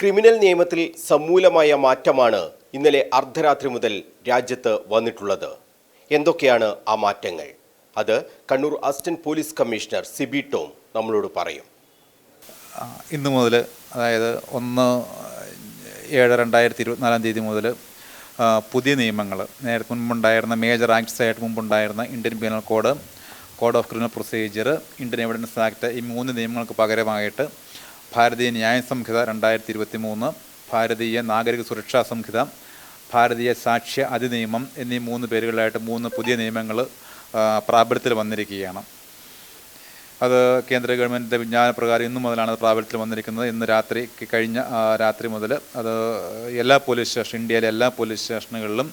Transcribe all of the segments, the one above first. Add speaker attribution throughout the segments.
Speaker 1: Criminal നിയമത്തിൽ സമൂലമായ മാറ്റമാണ് ഇന്നലെ അർദ്ധരാത്രി മുതൽ രാജ്യത്ത് വന്നിട്ടുള്ളത്. എന്തൊക്കെയാണ് ആ മാറ്റങ്ങൾ? അത് Kannur assistant police commissioner Siby Tom നമ്മളോട് പറയും.
Speaker 2: ഇന്ന് മുതൽ അതായത് ഒന്ന് ഏഴ് രണ്ടായിരത്തി ഇരുപത്തിനാലാം തീയതി മുതൽ പുതിയ നിയമങ്ങൾ നേരത്തെ മുമ്പുണ്ടായിരുന്ന മേജർ ആക്ട്സ് ആയിട്ട് മുമ്പുണ്ടായിരുന്ന Indian penal code code of criminal procedure Indian evidence act ഈ മൂന്ന് നിയമങ്ങൾക്ക് പകരമായിട്ട് ഭാരതീയ ന്യായ സംഹിത രണ്ടായിരത്തി ഇരുപത്തി മൂന്ന് ഭാരതീയ നാഗരിക സുരക്ഷാ സംഹിത ഭാരതീയ സാക്ഷ്യ അതിനിയമം എന്നീ മൂന്ന് പേരുകളിലായിട്ട് മൂന്ന് പുതിയ നിയമങ്ങൾ പ്രാബല്യത്തിൽ വന്നിരിക്കുകയാണ്. അത് കേന്ദ്ര ഗവൺമെന്റിന്റെ വിജ്ഞാനപ്രകാരം ഇന്നു മുതലാണ് അത് പ്രാബല്യത്തിൽ വന്നിരിക്കുന്നത്. ഇന്ന് രാത്രി കഴിഞ്ഞ രാത്രി മുതൽ അത് എല്ലാ പോലീസ് സ്റ്റേഷൻ ഇന്ത്യയിലെ എല്ലാ പോലീസ് സ്റ്റേഷനുകളിലും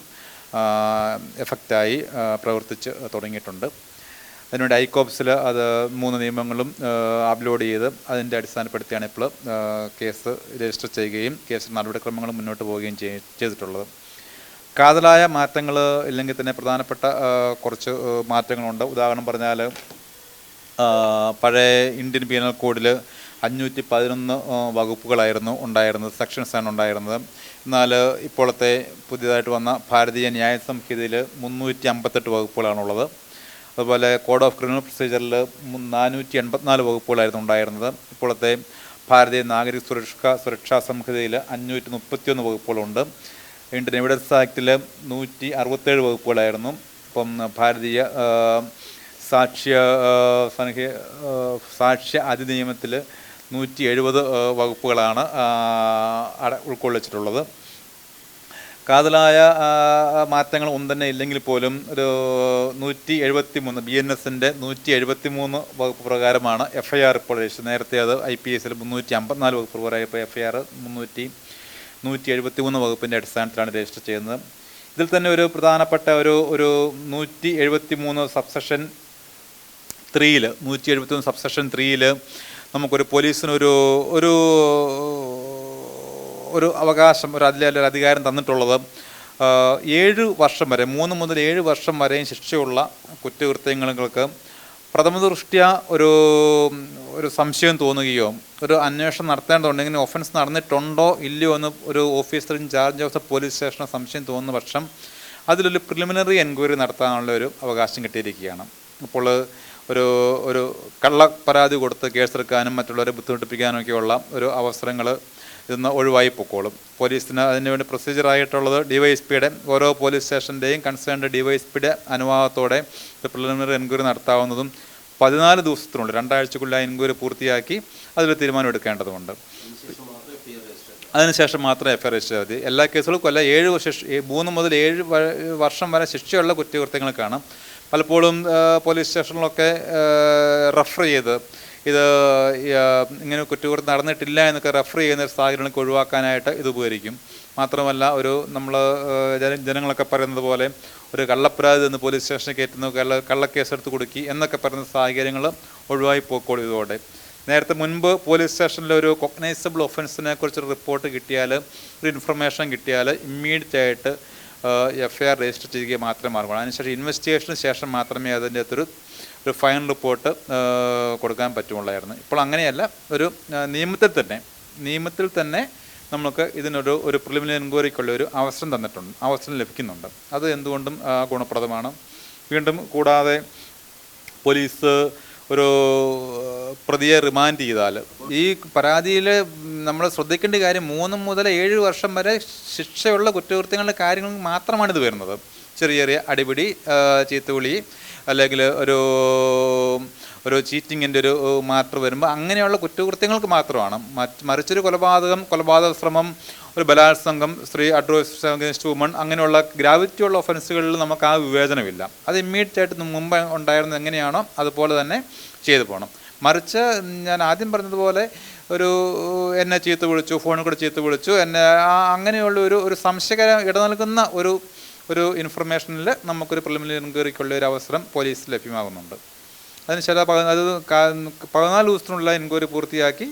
Speaker 2: എഫക്റ്റായി പ്രവർത്തിച്ച് തുടങ്ങിയിട്ടുണ്ട്. അതിനുവേണ്ടി ഐകോപ്സിൽ അത് മൂന്ന് നിയമങ്ങളും അപ്ലോഡ് ചെയ്ത് അതിന്റെ അടിസ്ഥാനപ്പെടുത്തിയാണ് ഇപ്പോൾ കേസ് രജിസ്റ്റർ ചെയ്യുകയും കേസിൽ നടപടിക്രമങ്ങൾ മുന്നോട്ട് പോവുകയും ചെയ്തിട്ടുള്ളത്. കാതലായ മാറ്റങ്ങൾ ഇല്ലെങ്കിൽ തന്നെ പ്രധാനപ്പെട്ട കുറച്ച് മാറ്റങ്ങളുണ്ട്. ഉദാഹരണം പറഞ്ഞാൽ പഴയ ഇന്ത്യൻ പീനൽ കോഡിൽ അഞ്ഞൂറ്റി പതിനൊന്ന് വകുപ്പുകളായിരുന്നു ഉണ്ടായിരുന്നത് സെക്ഷൻസാണ് ഉണ്ടായിരുന്നത്. എന്നാൽ ഇപ്പോഴത്തെ പുതിയതായിട്ട് വന്ന ഭാരതീയ ന്യായ സംഹിതയിൽ മുന്നൂറ്റി അമ്പത്തെട്ട് വകുപ്പുകളാണുള്ളത്. അതുപോലെ കോഡ് ഓഫ് ക്രിമിനൽ പ്രൊസീജിയറിൽ നാനൂറ്റി എൺപത്തിനാല് വകുപ്പുകളായിരുന്നു ഉണ്ടായിരുന്നത്. ഇപ്പോഴത്തെ ഭാരതീയ നാഗരിക സുരക്ഷാ സുരക്ഷാ സംഹിതയിൽ അഞ്ഞൂറ്റി മുപ്പത്തിയൊന്ന് വകുപ്പുകളുണ്ട്. ഇന്ത്യൻ എവിഡൻസ് ആക്ടിൽ നൂറ്റി അറുപത്തേഴ് വകുപ്പുകളായിരുന്നു. ഇപ്പം ഭാരതീയ സാക്ഷ്യ സംഹി സാക്ഷ്യ അതിനിയമത്തിൽ നൂറ്റി എഴുപത് വകുപ്പുകളാണ് ഉൾക്കൊള്ളിച്ചിട്ടുള്ളത്. കാതലായ മാറ്റങ്ങൾ ഒന്നും തന്നെ ഇല്ലെങ്കിൽ പോലും ഒരു നൂറ്റി എഴുപത്തി മൂന്ന് ബി എൻ എസിന്റെ നൂറ്റി എഴുപത്തി മൂന്ന് വകുപ്പ് പ്രകാരമാണ് എഫ് ഐ ആർ ഇപ്പോൾ രജിസ്റ്റർ. നേരത്തെ അത് ഐ പി എസിൽ മുന്നൂറ്റി അമ്പത്തിനാല് വകുപ്പ് പ്രകാരം ഇപ്പോൾ എഫ് ഐ ആർ മുന്നൂറ്റി നൂറ്റി എഴുപത്തി മൂന്ന് വകുപ്പിന്റെ അടിസ്ഥാനത്തിലാണ് രജിസ്റ്റർ ചെയ്യുന്നത്. ഇതിൽ തന്നെ ഒരു പ്രധാനപ്പെട്ട ഒരു ഒരു നൂറ്റി എഴുപത്തി മൂന്ന് സബ്സെഷൻ ത്രീയിൽ നൂറ്റി എഴുപത്തി മൂന്ന് സബ്സെഷൻ ത്രീയിൽ നമുക്കൊരു പോലീസിനൊരു ഒരു ഒരു അവകാശം ഒരു അതിലെ ഒരു അധികാരം തന്നിട്ടുള്ളത് ഏഴ് വർഷം വരെ മൂന്ന് മുതൽ ഏഴ് വർഷം വരെയും ശിക്ഷയുള്ള കുറ്റകൃത്യങ്ങൾക്ക് പ്രഥമ ദൃഷ്ട്യ ഒരു ഒരു സംശയം തോന്നുകയോ ഒരു അന്വേഷണം നടത്തേണ്ടതുണ്ടെങ്കിൽ ഒഫൻസ് നടന്നിട്ടുണ്ടോ ഇല്ലയോ എന്ന് ഒരു officer in charge of the police സ്റ്റേഷന് സംശയം തോന്നുന്ന പക്ഷം അതിലൊരു പ്രിലിമിനറി എൻക്വയറി നടത്താനുള്ള ഒരു അവകാശം കിട്ടിയിരിക്കുകയാണ്. അപ്പോൾ ഒരു ഒരു കള്ള പരാതി കൊടുത്ത് കേസെടുക്കാനും മറ്റുള്ളവരെ ബുദ്ധിമുട്ടിപ്പിക്കാനും ഒക്കെയുള്ള ഒരു അവസരങ്ങൾ ഇന്ന് ഒഴിവായി പൊക്കോളും. പോലീസിന് അതിനുവേണ്ടി പ്രൊസീജിയറായിട്ടുള്ളത് ഡിവൈഎസ്പിയുടെ ഓരോ പോലീസ് സ്റ്റേഷന്റെയും കൺസേൺഡ് ഡിവൈഎസ്പിയുടെ അനുവാദത്തോടെ പ്രിലിമിനറി എൻക്വയറി നടത്താവുന്നതും പതിനാല് ദിവസത്തിനുള്ളിൽ രണ്ടാഴ്ചക്കുള്ളിൽ ആ എൻക്വയറി പൂർത്തിയാക്കി അതിൽ തീരുമാനമെടുക്കേണ്ടതുണ്ട് അതിനുശേഷം മാത്രമേ എഫ്ഐആർ രജിസ്റ്റർ ചെയ്തി എല്ലാ കേസുകളും കൊല്ല ഏഴ് ശിക്ഷ മൂന്ന് മുതൽ ഏഴ് വർഷം വരെ ശിക്ഷയുള്ള കുറ്റകൃത്യങ്ങൾക്കാണ് പലപ്പോഴും പോലീസ് സ്റ്റേഷനിലൊക്കെ റെഫർ ചെയ്ത് ഇത് ഇങ്ങനെ കുറ്റകൃത്യം നടന്നിട്ടില്ല എന്നൊക്കെ റെഫർ ചെയ്യുന്ന സാഹചര്യങ്ങളൊക്കെ ഒഴിവാക്കാനായിട്ട് ഇത് ഉപകരിക്കും. മാത്രമല്ല ഒരു നമ്മൾ ജനങ്ങളൊക്കെ പറയുന്നത് പോലെ ഒരു കള്ളപ്പരാതി എന്ന് പോലീസ് സ്റ്റേഷനിൽ കയറ്റുന്നു കള്ള കള്ളക്കേസെടുത്ത് കൊടുക്കി എന്നൊക്കെ പറയുന്ന സാഹചര്യങ്ങൾ ഒഴിവായി പോക്കോളും ഇതോടെ. നേരത്തെ മുൻപ് പോലീസ് സ്റ്റേഷനിൽ ഒരു കൊഗ്നൈസബിൾ ഒഫൻസിനെ കുറിച്ചൊരു റിപ്പോർട്ട് കിട്ടിയാൽ ഒരു ഇൻഫർമേഷൻ കിട്ടിയാൽ ഇമ്മീഡിയറ്റ് ആയിട്ട് എഫ് ഐ ആർ രജിസ്റ്റർ ചെയ്യുക മാത്രമേ മാർഗമുള്ളൂ അതിനുശേഷം ഇൻവെസ്റ്റിഗേഷന് ശേഷം മാത്രമേ അതിന്റെ അകത്തൊരു ഒരു ഫൈനൽ റിപ്പോർട്ട് കൊടുക്കാൻ പറ്റുമുള്ളായിരുന്നു ഇപ്പോൾ അങ്ങനെയല്ല ഒരു നിയമത്തിൽ തന്നെ നിയമത്തിൽ തന്നെ നമുക്ക് ഇതിനൊരു ഒരു പ്രിലിമിനറി എൻക്വയറിക്കുള്ള ഒരു അവസരം തന്നിട്ടുണ്ട് അവസരം ലഭിക്കുന്നുണ്ട്. അത് എന്തുകൊണ്ടും ഗുണപ്രദമാണ്. വീണ്ടും കൂടാതെ പോലീസ് ഒരു പ്രതിയെ റിമാൻഡ് ചെയ്താൽ. ഈ പരാതിയിൽ നമ്മൾ ശ്രദ്ധിക്കേണ്ട കാര്യം മൂന്ന് മുതൽ ഏഴ് വർഷം വരെ ശിക്ഷയുള്ള കുറ്റകൃത്യങ്ങളുടെ കാര്യങ്ങൾ മാത്രമാണ് ഇത് വരുന്നത്. ചെറിയ ചെറിയ അടിപിടി ചീത്തുവിളി അല്ലെങ്കിൽ ഒരു ഒരു ചീറ്റിങ്ങിന്റെ ഒരു മാറ്റർ വരുമ്പോൾ അങ്ങനെയുള്ള കുറ്റകൃത്യങ്ങൾക്ക് മാത്രമാണ്. മറിച്ചൊരു കൊലപാതകം കൊലപാതക ശ്രമം ഒരു ബലാത്സംഗം സ്ത്രീ അഡ്രോസ് അഗേൻസ്റ്റ് വുമൺ അങ്ങനെയുള്ള ഗ്രാവിറ്റി ഉള്ള ഒഫൻസുകളിൽ നമുക്ക് ആ വിവേചനമില്ല. അത് ഇമ്മീഡിയറ്റ് ആയിട്ട് മുമ്പ് ഉണ്ടായിരുന്നത് എങ്ങനെയാണോ അതുപോലെ തന്നെ ചെയ്തു പോകണം മറിച്ച് ഞാൻ ആദ്യം പറഞ്ഞതുപോലെ ഒരു എന്നെ ചീത്ത വിളിച്ചു ഫോണിൽ കൂടെ ചീത്ത വിളിച്ചു എന്നെ അങ്ങനെയുള്ള ഒരു ഒരു സംശയകര ഇടനൽകുന്ന ഒരു ഒരു ഇൻഫർമേഷനിൽ നമുക്കൊരു പ്രിലിമിനറി എൻക്വയറിക്കുള്ള ഒരു അവസരം പോലീസ് ലഭ്യമാകുന്നുണ്ട്. അതിന് ചില അത് പതിനാല് ദിവസത്തിനുള്ള എൻക്വയറി പൂർത്തിയാക്കി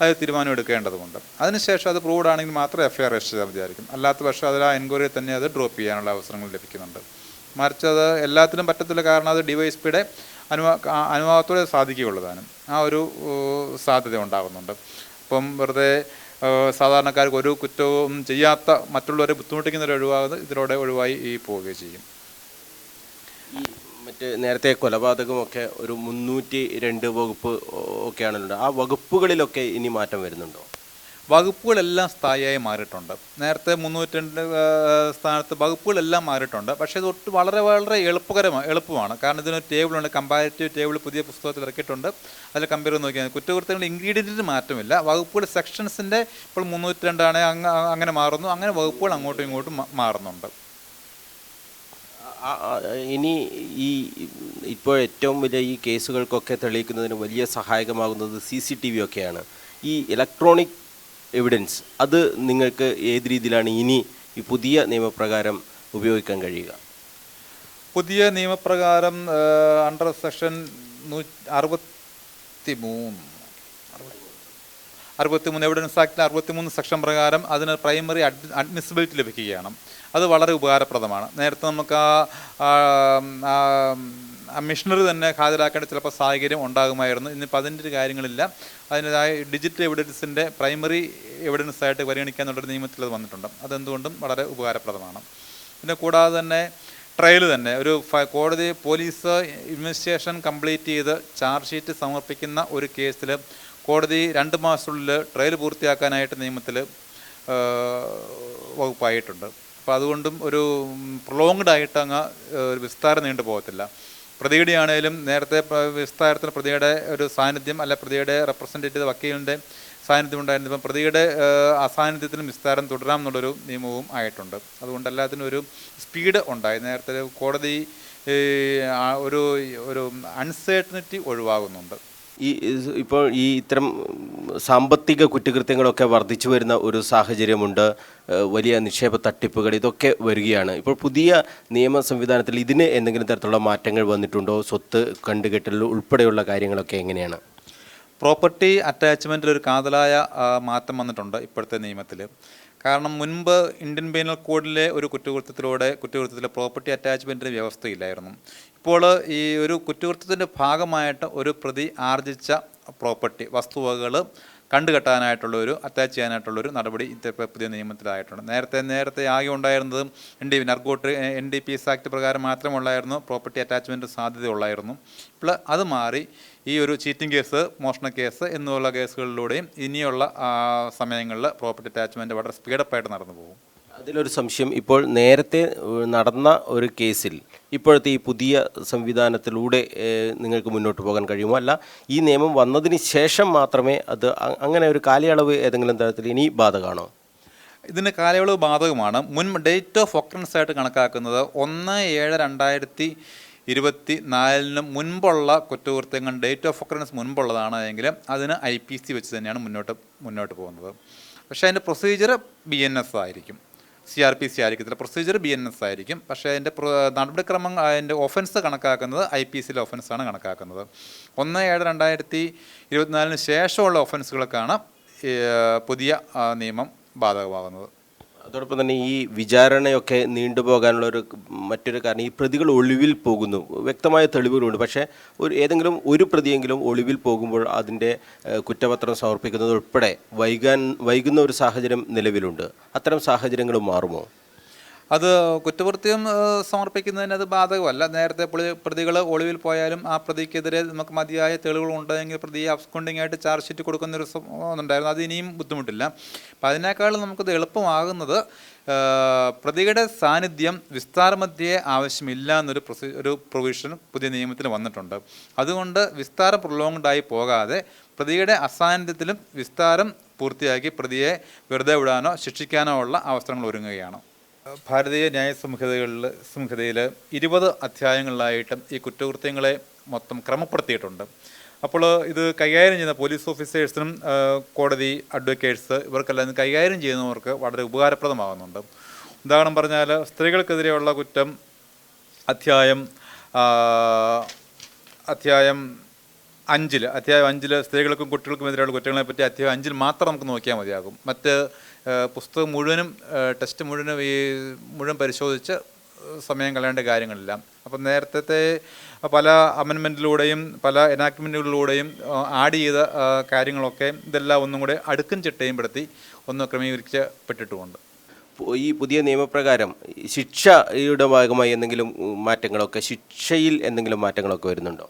Speaker 2: അത് തീരുമാനം എടുക്കേണ്ടതുണ്ട് അതിനുശേഷം അത് പ്രൂവ്ഡ് ആണെങ്കിൽ മാത്രം എഫ് ഐ ആർ രജിസ്റ്റർ ചെയ്താൽ മതിയായിരിക്കും അല്ലാത്ത പക്ഷം അതിൽ ആ എൻക്വയറി തന്നെ അത് ഡ്രോപ്പ് ചെയ്യാനുള്ള അവസരങ്ങൾ ലഭിക്കുന്നുണ്ട്. മറിച്ച് അത് എല്ലാത്തിനും പറ്റത്തില്ല കാരണം അത് ഡിവൈഎസ്പിയുടെ അനുവാ അനുവാദത്തോടെ സാധിക്കുകയുള്ളതാണ് ആ ഒരു സാധ്യത ഉണ്ടാകുന്നുണ്ട്. അപ്പം വെറുതെ സാധാരണക്കാർക്ക് ഒരു കുറ്റവും ചെയ്യാത്ത മറ്റുള്ളവരെ ബുദ്ധിമുട്ടിക്കുന്നവരെ ഒഴിവാകുന്നത് ഇതിലൂടെ ഒഴിവായി ഈ പോവുകയും ചെയ്യും.
Speaker 1: മറ്റ് നേരത്തെ കൊലപാതകമൊക്കെ ഒരു മുന്നൂറ്റി രണ്ട് വകുപ്പ് ഒക്കെയാണല്ലോ. ആ വകുപ്പുകളിലൊക്കെ ഇനി മാറ്റം വരുന്നുണ്ടോ?
Speaker 2: വകുപ്പുകളെല്ലാം സ്ഥായിയായി മാറിയിട്ടുണ്ട്. നേരത്തെ മുന്നൂറ്റി രണ്ട് സ്ഥാനത്ത് വകുപ്പുകളെല്ലാം മാറിയിട്ടുണ്ട്. പക്ഷേ ഇത് ഒട്ട് വളരെ വളരെ എളുപ്പകരമാണ് എളുപ്പമാണ്. കാരണം ഇതിനൊരു ടേബിളുണ്ട്. കമ്പാരിറ്റീവ് ടേബിൾ പുതിയ പുസ്തകത്തിൽ ഇറക്കിയിട്ടുണ്ട്. അതിൽ കമ്പയർ ചെയ്ത് നോക്കിയാൽ കുറ്റകൃത്യങ്ങളുടെ ഇൻഗ്രീഡിയന്റിന് മാറ്റമില്ല. വകുപ്പുകൾ സെക്ഷൻസിന്റെ ഇപ്പോൾ മുന്നൂറ്റി രണ്ടാണ് അങ്ങ അങ്ങനെ മാറുന്നു. അങ്ങനെ വകുപ്പുകൾ അങ്ങോട്ടും ഇങ്ങോട്ടും മാറുന്നുണ്ട്.
Speaker 1: ഇനി ഈ ഇപ്പോൾ ഏറ്റവും വലിയ ഈ കേസുകൾക്കൊക്കെ തെളിയിക്കുന്നതിന് വലിയ സഹായകമാകുന്നത് സി സി ടി വി ഒക്കെയാണ്. ഈ ഇലക്ട്രോണിക് എവിഡൻസ് അത് നിങ്ങൾക്ക് ഏത് രീതിയിലാണ് ഇനി ഈ പുതിയ നിയമപ്രകാരം ഉപയോഗിക്കാൻ കഴിയുക?
Speaker 2: പുതിയ നിയമപ്രകാരം അണ്ടർ സെക്ഷൻ നൂ അറുപത്തി മൂന്ന് അറുപത്തിമൂന്ന് എവിഡൻസ് ആക്ടിൽ അറുപത്തിമൂന്ന് സെക്ഷൻ പ്രകാരം അതിന് പ്രൈമറി അഡ്മിസിബിലിറ്റി ലഭിക്കുകയാണ്. അത് വളരെ ഉപകാരപ്രദമാണ്. നേരത്തെ നമുക്ക് ആ മിഷണറി തന്നെ ഹാജരാക്കേണ്ട ചിലപ്പോൾ സാഹചര്യം ഉണ്ടാകുമായിരുന്നു. ഇന്നിപ്പോൾ അതിന്റെ ഒരു കാര്യങ്ങളില്ല. അതിന്റെതായ ഡിജിറ്റൽ എവിഡൻസിന്റെ പ്രൈമറി എവിഡൻസ് ആയിട്ട് പരിഗണിക്കാന്നുള്ളൊരു നിയമത്തിൽ അത് വന്നിട്ടുണ്ട്. അതെന്തുകൊണ്ടും വളരെ ഉപകാരപ്രദമാണ്. പിന്നെ കൂടാതെ തന്നെ ട്രയൽ തന്നെ. ഒരു കോടതി പോലീസ് ഇൻവെസ്റ്റിഗേഷൻ കംപ്ലീറ്റ് ചെയ്ത് ചാർജ് ഷീറ്റ് സമർപ്പിക്കുന്ന ഒരു കേസിൽ കോടതി രണ്ട് മാസത്തിനുള്ളിൽ ട്രയൽ പൂർത്തിയാക്കാനായിട്ട് നിയമത്തിൽ വകുപ്പായിട്ടുണ്ട്. അപ്പോൾ അതുകൊണ്ടും ഒരു പ്രൊലോങ്ഡ് ആയിട്ട് അങ്ങ് ഒരു വിസ്താരം നീണ്ടു പോകത്തില്ല. പ്രതിയുടെ നേരത്തെ വിസ്താരത്തിന് പ്രതിയുടെ ഒരു സാന്നിധ്യം അല്ല പ്രതിയുടെ റെപ്രസെന്റേറ്റീവ് വക്കീലിന്റെ സാന്നിധ്യം ഉണ്ടായിരുന്നു ഇപ്പം പ്രതിയുടെ അസാന്നിധ്യത്തിനും വിസ്താരം തുടരാം എന്നുള്ളൊരു നിയമവും ആയിട്ടുണ്ട്. അതുകൊണ്ട് എല്ലാത്തിനും ഒരു സ്പീഡ് ഉണ്ടായി. നേരത്തെ കോടതി ഒരു ഒരു അൺസേർട്ടനിറ്റി ഒഴിവാകുന്നുണ്ട്.
Speaker 1: ഈ ഇപ്പോൾ ഈ ഇത്തരം സാമ്പത്തിക കുറ്റകൃത്യങ്ങളൊക്കെ വർദ്ധിച്ചു വരുന്ന ഒരു സാഹചര്യമുണ്ട്. വലിയ നിക്ഷേപ തട്ടിപ്പുകൾ ഇതൊക്കെ വരികയാണ്. ഇപ്പോൾ പുതിയ നിയമ സംവിധാനത്തിൽ ഇതിന് എന്തെങ്കിലും തരത്തിലുള്ള മാറ്റങ്ങൾ വന്നിട്ടുണ്ടോ? സ്വത്ത് കണ്ടുകെട്ടൽ ഉൾപ്പെടെയുള്ള കാര്യങ്ങളൊക്കെ എങ്ങനെയാണ്?
Speaker 2: പ്രോപ്പർട്ടി അറ്റാച്ച്മെന്റിൽ ഒരു കാതലായ മാറ്റം വന്നിട്ടുണ്ട് ഇപ്പോഴത്തെ നിയമത്തിൽ കാരണം മുൻപ് ഇന്ത്യൻ പീനൽ കോഡിലെ ഒരു കുറ്റകൃത്യത്തിലൂടെ കുറ്റകൃത്യത്തിലെ പ്രോപ്പർട്ടി അറ്റാച്ച്മെന്റിന് വ്യവസ്ഥയില്ലായിരുന്നു. ഇപ്പോൾ ഈ ഒരു കുറ്റകൃത്യത്തിന്റെ ഭാഗമായിട്ട് ഒരു പ്രതി ആർജിച്ച പ്രോപ്പർട്ടി വസ്തുവകകൾ കണ്ടുകെട്ടാനായിട്ടുള്ള ഒരു അറ്റാച്ച് ചെയ്യാനായിട്ടുള്ള ഒരു നടപടി ഇന്നത്തെ പുതിയ നിയമത്തിലായിട്ടുണ്ട്. നേരത്തെ നേരത്തെ ആകെ ഉണ്ടായിരുന്നത് N D narcotic N D P S act പ്രകാരം മാത്രമുള്ളായിരുന്നു പ്രോപ്പർട്ടി അറ്റാച്ച്മെന്റ് സാധ്യത ഉള്ളായിരുന്നു ഇപ്പോൾ അത് മാറി ഈ ഒരു ചീറ്റിംഗ് കേസ് മോഷണ കേസ് എന്നുള്ള കേസുകളിലൂടെയും ഇനിയുള്ള സമയങ്ങളിൽ പ്രോപ്പർട്ടി അറ്റാച്ച്മെന്റ് വളരെ സ്പീഡപ്പായിട്ട് നടന്നു പോകും.
Speaker 1: അതിലൊരു സംശയം. ഇപ്പോൾ നേരത്തെ നടന്ന ഒരു കേസിൽ ഇപ്പോഴത്തെ ഈ പുതിയ സംവിധാനത്തിലൂടെ നിങ്ങൾക്ക് മുന്നോട്ട് പോകാൻ കഴിയുമോ? അല്ല ഈ നിയമം വന്നതിന് ശേഷം മാത്രമേ അത് അങ്ങനെ ഒരു കാലയളവ് ഏതെങ്കിലും തരത്തിൽ ഇനി ബാധകമാണോ
Speaker 2: ഇതിന് കാലയളവ് ബാധകമാണ്. മുൻ ഡേറ്റ് ഓഫ് ഒക്കറൻസ് ആയിട്ട് കണക്കാക്കുന്നത് ഒന്ന് ഏഴ് രണ്ടായിരത്തി ഇരുപത്തി നാലിന് മുൻപുള്ള കുറ്റകൃത്യങ്ങൾ ഡേറ്റ് ഓഫ് ഒക്കറൻസ് മുൻപുള്ളതാണ് എങ്കിൽ അതിന് ഐ പി സി വെച്ച് തന്നെയാണ് മുന്നോട്ട് മുന്നോട്ട് പോകുന്നത്. പക്ഷേ അതിന്റെ പ്രൊസീജിയർ ബി എൻ എസ് ആയിരിക്കും. സി ആർ പി സി ആയിരിക്കത്തില്ല. പ്രൊസീജിയർ ബി എൻ എസ് ആയിരിക്കും. പക്ഷേ അതിന്റെ നടപടിക്രമം അതിന്റെ ഒഫൻസ് കണക്കാക്കുന്നത് ഐ പി സിയിലെ ഒഫൻസാണ് കണക്കാക്കുന്നത്. ഒന്ന് ഏഴ് രണ്ടായിരത്തി ഇരുപത്തിനാലിന് ശേഷമുള്ള ഒഫൻസുകൾക്കാണ് പുതിയ നിയമം ബാധകമാകുന്നത്.
Speaker 1: അതോടൊപ്പം തന്നെ ഈ വിചാരണയൊക്കെ നീണ്ടുപോകാനുള്ള ഒരു മറ്റൊരു കാരണം ഈ പ്രതികൾ ഒളിവിൽ പോകുന്നു. വ്യക്തമായ തെളിവുകളുണ്ട്. പക്ഷേ ഒരു ഏതെങ്കിലും ഒരു പ്രതിയെങ്കിലും ഒളിവിൽ പോകുമ്പോൾ അതിന്റെ കുറ്റപത്രം സമർപ്പിക്കുന്നത് ഉൾപ്പെടെ വൈകാൻ വൈകുന്ന ഒരു സാഹചര്യം നിലവിലുണ്ട്. അത്തരം സാഹചര്യങ്ങൾ മാറുമോ?
Speaker 2: അത് കുറ്റകൃത്യം സമർപ്പിക്കുന്നതിന് അത് ബാധകമല്ല. നേരത്തെ പ്രതികൾ ഒളിവിൽ പോയാലും ആ പ്രതിക്കെതിരെ നമുക്ക് മതിയായ തെളിവുകൾ ഉണ്ടെങ്കിൽ പ്രതിയെ അബ്സ്കൊണ്ടിങ് ആയിട്ട് ചാർജ് ഷീറ്റ് കൊടുക്കുന്ന ഒരു ഉണ്ടായിരുന്നു അത് ഇനിയും ബുദ്ധിമുട്ടില്ല. അപ്പം അതിനേക്കാളും നമുക്കത് എളുപ്പമാകുന്നത് പ്രതിയുടെ സാന്നിധ്യം വിസ്താരമധ്യേ ആവശ്യമില്ല എന്നൊരു ഒരു പ്രൊവിഷൻ പുതിയ നിയമത്തിൽ വന്നിട്ടുണ്ട്. അതുകൊണ്ട് വിസ്താരം പ്രൊലോങ്ഡ് ആയി പോകാതെ പ്രതിയുടെ അസാന്നിധ്യത്തിലും വിസ്താരം പൂർത്തിയാക്കി പ്രതിയെ വെറുതെ വിടാനോ ശിക്ഷിക്കാനോ ഉള്ള അവസരങ്ങൾ ഒരുങ്ങുകയാണ്. ഭാരതീയ ന്യായ സംഹിതകളിൽ സംഹിതയിൽ ഇരുപത് അധ്യായങ്ങളിലായിട്ടും ഈ കുറ്റകൃത്യങ്ങളെ മൊത്തം ക്രമപ്പെടുത്തിയിട്ടുണ്ട്. അപ്പോൾ ഇത് കൈകാര്യം ചെയ്യുന്ന പോലീസ് ഓഫീസേഴ്സിനും കോടതി അഡ്വക്കേറ്റ്സ് ഇവർക്കെല്ലാം കൈകാര്യം ചെയ്യുന്നവർക്ക് വളരെ ഉപകാരപ്രദമാകുന്നുണ്ട്. ഉദാഹരണം പറഞ്ഞാൽ സ്ത്രീകൾക്കെതിരെയുള്ള കുറ്റം അധ്യായം അധ്യായം അഞ്ചിൽ അധ്യായം അഞ്ചിൽ സ്ത്രീകൾക്കും കുട്ടികൾക്കും എതിരെയുള്ള കുറ്റങ്ങളെ പറ്റി അധ്യായം അഞ്ചിൽ മാത്രം നമുക്ക് നോക്കിയാൽ മതിയാകും. മറ്റ് പുസ്തകം മുഴുവനും ടെസ്റ്റ് മുഴുവനും ഈ മുഴുവൻ പരിശോധിച്ച് സമയം കളയേണ്ട കാര്യങ്ങളില്ല. അപ്പം നേരത്തെ പല അമെൻമെന്റിലൂടെയും പല എനാക്ട്മെന്റുകളിലൂടെയും ആഡ് ചെയ്ത കാര്യങ്ങളൊക്കെ ഇതെല്ലാം ഒന്നും കൂടെ അടുക്കും ചിട്ടയും പെടുത്തി ഒന്ന് ക്രമീകരിക്കപ്പെട്ടിട്ടുമുണ്ട്
Speaker 1: ഈ പുതിയ നിയമപ്രകാരം ശിക്ഷയുടെ ഭാഗമായി എന്തെങ്കിലും മാറ്റങ്ങളൊക്കെ ശിക്ഷയിൽ എന്തെങ്കിലും മാറ്റങ്ങളൊക്കെ വരുന്നുണ്ടോ?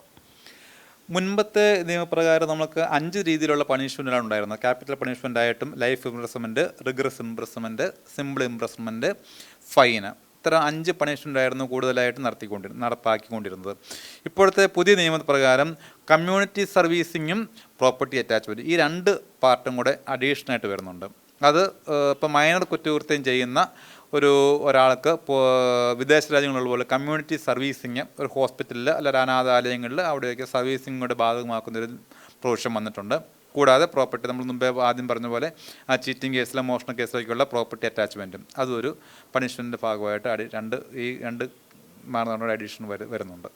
Speaker 2: മുൻപത്തെ നിയമപ്രകാരം നമുക്ക് അഞ്ച് രീതിയിലുള്ള പണിഷ്മെന്റുകളാണ് ഉണ്ടായിരുന്നത്. ക്യാപിറ്റൽ പണിഷ്മെന്റ് ആയിട്ടും life imprisonment rigorous imprisonment simple imprisonment fine ഇത്തരം അഞ്ച് പണിഷ്മെന്റ് ആയിരുന്നു കൂടുതലായിട്ട് നടത്തിക്കൊണ്ടി നടപ്പാക്കിക്കൊണ്ടിരുന്നത്. ഇപ്പോഴത്തെ പുതിയ നിയമപ്രകാരം കമ്മ്യൂണിറ്റി സർവീസിങ്ങും പ്രോപ്പർട്ടി അറ്റാച്ച്മെന്റ് ഈ രണ്ട് പാർട്ടും കൂടെ അഡീഷണായിട്ട് വരുന്നുണ്ട്. അത് ഇപ്പോൾ മൈനർ കുറ്റകൃത്യം ചെയ്യുന്ന ഒരു ഒരാൾക്ക് വിദേശ രാജ്യങ്ങളുള്ള പോലെ കമ്മ്യൂണിറ്റി സർവീസിങ് ഒരു ഹോസ്പിറ്റലിൽ അല്ലെങ്കിൽ അനാഥാലയങ്ങളിൽ അവിടെയൊക്കെ സർവീസിങ്ങോട് ബാധകമാക്കുന്ന ഒരു പ്രൊവിഷൻ വന്നിട്ടുണ്ട്. കൂടാതെ പ്രോപ്പർട്ടി നമ്മൾ മുമ്പേ ആദ്യം പറഞ്ഞ പോലെ ആ ചീറ്റിംഗ് കേസിലെ മോഷണ കേസിലേക്കുള്ള പ്രോപ്പർട്ടി അറ്റാച്ച്മെന്റും അതൊരു പണിഷ്മെന്റിന്റെ ഭാഗമായിട്ട് അടി രണ്ട് ഈ രണ്ട് മാനദണ്ഡങ്ങളുടെ അഡീഷൻ വരുന്നുണ്ട്.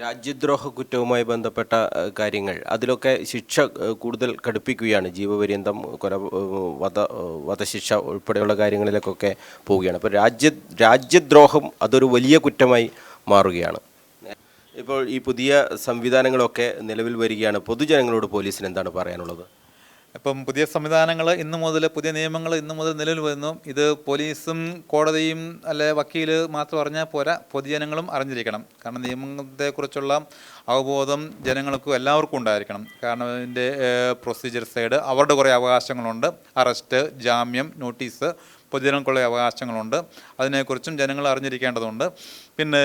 Speaker 1: രാജ്യദ്രോഹ കുറ്റവുമായി ബന്ധപ്പെട്ട കാര്യങ്ങൾ അതിലൊക്കെ ശിക്ഷ കൂടുതൽ കടുപ്പിക്കുകയാണ്. ജീവപര്യന്തം കൊല വധ വധശിക്ഷ ഉൾപ്പെടെയുള്ള കാര്യങ്ങളിലേക്കൊക്കെ പോവുകയാണ്. അപ്പോൾ രാജ്യ രാജ്യദ്രോഹം അതൊരു വലിയ കുറ്റമായി മാറുകയാണ്. ഇപ്പോൾ ഈ പുതിയ സംവിധാനങ്ങളൊക്കെ നിലവിൽ വരികയാണ്. പൊതുജനങ്ങളോട് പോലീസിന് എന്താണ് പറയാനുള്ളത്?
Speaker 2: ഇപ്പം പുതിയ സംവിധാനങ്ങൾ ഇന്നു മുതൽ പുതിയ നിയമങ്ങൾ ഇന്നു മുതൽ നിലവിൽ വരുന്നു ഇത് പോലീസും കോടതിയും അല്ലെ വക്കീൽ മാത്രം അറിഞ്ഞാൽ പോരാ. പൊതുജനങ്ങളും അറിഞ്ഞിരിക്കണം. കാരണം നിയമത്തെക്കുറിച്ചുള്ള അവബോധം ജനങ്ങൾക്കും എല്ലാവർക്കും ഉണ്ടായിരിക്കണം. കാരണം ഇതിന്റെ പ്രൊസീജിയർ സൈഡ് അവരുടെ കുറേ അവകാശങ്ങളുണ്ട്. അറസ്റ്റ് ജാമ്യം നോട്ടീസ് പൊതുജനങ്ങൾക്കുള്ള അവകാശങ്ങളുണ്ട്. അതിനെക്കുറിച്ചും ജനങ്ങൾ അറിഞ്ഞിരിക്കേണ്ടതുണ്ട്. പിന്നെ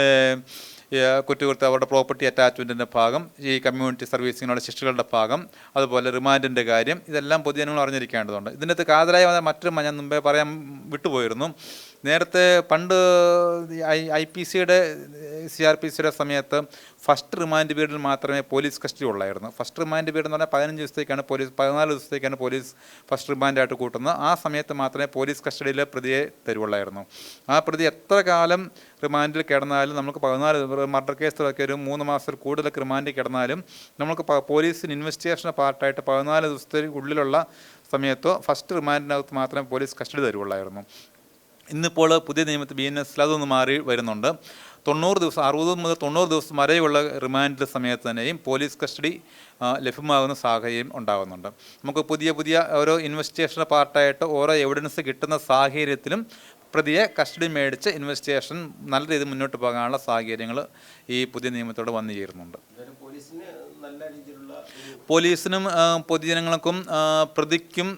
Speaker 2: കുറ്റകൃത്യം അവരുടെ പ്രോപ്പർട്ടി അറ്റാച്ച്മെന്റിന്റെ ഭാഗം ഈ കമ്മ്യൂണിറ്റി സർവീസിങ്ങിനുള്ള ശിക്ഷകളുടെ ഭാഗം അതുപോലെ റിമാൻഡിന്റെ കാര്യം ഇതെല്ലാം പൊതുജനങ്ങൾ അറിഞ്ഞിരിക്കേണ്ടതുണ്ട്. ഇതിനകത്ത് കാതലായ മറ്റൊരു ഞാൻ മുമ്പേ പറയാൻ വിട്ടുപോയിരുന്നു. നേരത്തെ പണ്ട് ഐ പി സിയുടെ സി ആർ പി സിയുടെ സമയത്ത് ഫസ്റ്റ് റിമാൻഡ് പീരീഡിൽ മാത്രമേ പോലീസ് കസ്റ്റഡി ഉള്ളായിരുന്നു. ഫസ്റ്റ് റിമാൻഡ് പീരീഡ് എന്ന് പറഞ്ഞാൽ പതിനഞ്ച് ദിവസത്തേക്കാണ് പോലീസ് പതിനാല് ദിവസത്തേക്കാണ് പോലീസ് ഫസ്റ്റ് റിമാൻഡായിട്ട് കൂട്ടുന്നത്. ആ സമയത്ത് മാത്രമേ പോലീസ് കസ്റ്റഡിയിൽ പ്രതിയെ തരുവുള്ളായിരുന്നു. ആ പ്രതി എത്ര കാലം റിമാൻഡിൽ കിടന്നാലും നമുക്ക് പതിനാല് മർഡർ കേസിലൊക്കെ ഒരു മൂന്ന് മാസത്തിൽ കൂടുതൽ റിമാൻഡിൽ കിടന്നാലും നമുക്ക് പോലീസിന് ഇൻവെസ്റ്റിഗേഷൻ പാർട്ടായിട്ട് പതിനാല് ദിവസത്തിന് ഉള്ളിലുള്ള സമയത്തോ ഫസ്റ്റ് റിമാൻഡിനകത്ത് മാത്രമേ പോലീസ് കസ്റ്റഡി തരുവുള്ളായിരുന്നു. ഇന്നിപ്പോൾ പുതിയ നിയമത്തിൽ ബി എൻ എസിൽ അതൊന്ന് മാറി വരുന്നുണ്ട്. തൊണ്ണൂറ് ദിവസം അറുപത് മുതൽ തൊണ്ണൂറ് ദിവസം വരെയുള്ള റിമാൻഡ് സമയത്ത് തന്നെയും പോലീസ് കസ്റ്റഡി ലഭ്യമാകുന്ന സാഹചര്യം ഉണ്ടാകുന്നുണ്ട്. നമുക്ക് പുതിയ പുതിയ ഓരോ ഇൻവെസ്റ്റിഗേഷന്റെ പാർട്ടായിട്ട് ഓരോ എവിഡൻസ് കിട്ടുന്ന സാഹചര്യത്തിലും പ്രതിയെ കസ്റ്റഡി മേടിച്ച് ഇൻവെസ്റ്റിഗേഷൻ നല്ല രീതിയിൽ മുന്നോട്ട് പോകാനുള്ള സാഹചര്യങ്ങൾ ഈ പുതിയ നിയമത്തോടെ വന്നു ചേരുന്നുണ്ട്.
Speaker 1: പോലീസിനും
Speaker 2: പൊതുജനങ്ങൾക്കും പ്രതിക്കും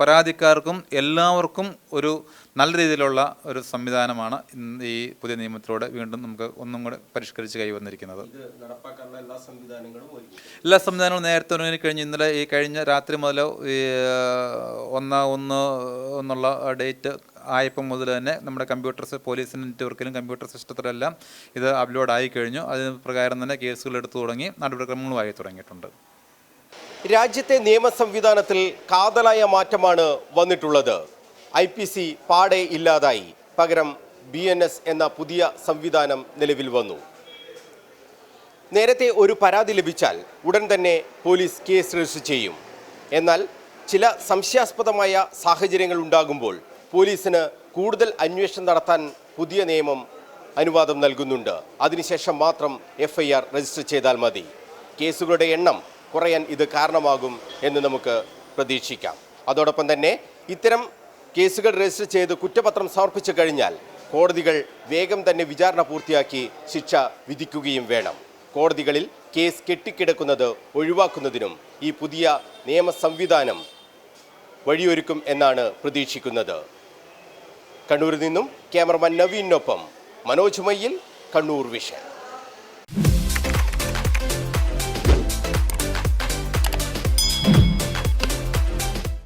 Speaker 2: പരാതിക്കാർക്കും എല്ലാവർക്കും ഒരു നല്ല രീതിയിലുള്ള ഒരു സംവിധാനമാണ് ഇന്ന് ഈ പുതിയ നിയമത്തിലൂടെ വീണ്ടും നമുക്ക് ഒന്നും കൂടെ പരിഷ്കരിച്ച് കൈവന്നിരിക്കുന്നത്
Speaker 1: ഇത് നടപ്പാക്കാനുള്ള എല്ലാ സംവിധാനങ്ങളും ഒരുങ്ങി
Speaker 2: എല്ലാ സംവിധാനങ്ങളും നേരത്തെ ഒരുങ്ങി കഴിഞ്ഞ് ഇന്നലെ ഈ കഴിഞ്ഞ രാത്രി മുതൽ ഈ ഒന്ന് ഒന്ന് എന്നുള്ള ഡേറ്റ് ആയപ്പം മുതൽ തന്നെ നമ്മുടെ കമ്പ്യൂട്ടർ പോലീസിന്റെ നെറ്റ്വർക്കിലും കമ്പ്യൂട്ടർ സിസ്റ്റത്തിലെല്ലാം ഇത് അപ്ലോഡ് ആയി കഴിഞ്ഞു. അതിന് പ്രകാരം തന്നെ കേസുകൾ എടുത്തു തുടങ്ങി നടപടിക്രമങ്ങളുമായി തുടങ്ങിയിട്ടുണ്ട്.
Speaker 1: രാജ്യത്തെ നിയമ സംവിധാനത്തിൽ കാതലായ മാറ്റമാണ് വന്നിട്ടുള്ളത്. ഐ പി സി പാടെ ഇല്ലാതായി. പകരം ബി എൻ എസ് എന്ന പുതിയ സംവിധാനം നിലവിൽ വന്നു. നേരത്തെ ഒരു പരാതി ലഭിച്ചാൽ ഉടൻ തന്നെ പോലീസ് കേസ് രജിസ്റ്റർ ചെയ്യും. എന്നാൽ ചില സംശയാസ്പദമായ സാഹചര്യങ്ങൾ ഉണ്ടാകുമ്പോൾ പോലീസിന് കൂടുതൽ അന്വേഷണം നടത്താൻ പുതിയ നിയമം അനുവാദം നൽകുന്നുണ്ട്. അതിനുശേഷം മാത്രം എഫ് ഐ ആർ രജിസ്റ്റർ ചെയ്താൽ മതി. കേസുകളുടെ എണ്ണം കുറയാൻ ഇത് കാരണമാകും എന്ന് നമുക്ക് പ്രതീക്ഷിക്കാം. അതോടൊപ്പം തന്നെ ഇത്തരം കേസുകൾ രജിസ്റ്റർ ചെയ്ത് കുറ്റപത്രം സമർപ്പിച്ചു കഴിഞ്ഞാൽ കോടതികൾ വേഗം തന്നെ വിചാരണ പൂർത്തിയാക്കി ശിക്ഷ വിധിക്കുകയും വേണം. കോടതികളിൽ കേസ് കെട്ടിക്കിടക്കുന്നത് ഒഴിവാക്കുന്നതിനും ഈ പുതിയ നിയമ സംവിധാനം വഴിയൊരുക്കും എന്നാണ് പ്രതീക്ഷിക്കുന്നത്. കണ്ണൂരിൽ നിന്നും ക്യാമറമാൻ നവീനൊപ്പം മനോജ് മയ്യിൽ കണ്ണൂർ വിഷൻ.